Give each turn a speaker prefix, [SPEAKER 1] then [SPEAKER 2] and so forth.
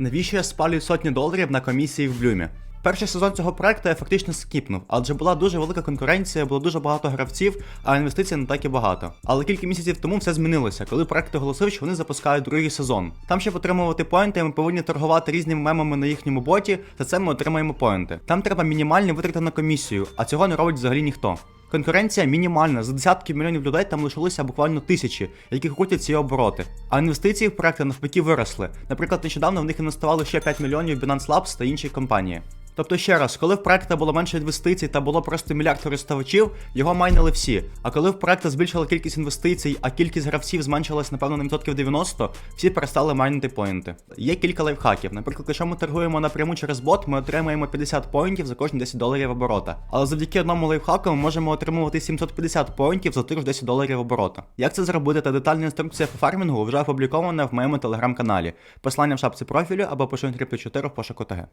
[SPEAKER 1] Навіщо я спалюю сотні доларів на комісії в Блюмі? Перший сезон цього проекту я фактично скіпнув, адже була дуже велика конкуренція, було дуже багато гравців, а інвестицій не так і багато. Але кілька місяців тому все змінилося, коли проект оголосив, що вони запускають другий сезон. Там, щоб отримувати поінти, ми повинні торгувати різними мемами на їхньому боті, за це ми отримаємо поінти. Там треба мінімальні витрати на комісію, а цього не робить взагалі ніхто. Конкуренція мінімальна, за десятки мільйонів людей там лишилося буквально тисячі, які крутять ці обороти. А інвестиції в проекти навпаки виросли. Наприклад, нещодавно в них інвестували ще 5 мільйонів Binance Labs та інші компанії. Тобто ще раз, коли в проекта було менше інвестицій та було просто мільярд користувачів, його майнили всі. А коли в проекта збільшила кількість інвестицій, а кількість гравців зменшилась, напевно, на відсотків 90, всі перестали майнити поінти. Є кілька лайфхаків. Наприклад, якщо ми торгуємо напряму через бот, ми отримаємо 50 поінтів за кожні 10 доларів оборота. Але завдяки одному лайфхаку ми можемо отримувати 750 поінтів за тих ж 10 доларів оборота. Як це зробити та детальна інструкція по фармінгу вже опублікована в моєму телеграм-каналі. Посилання в шапці профілю або пошукайте 4 в пошуку ТГ.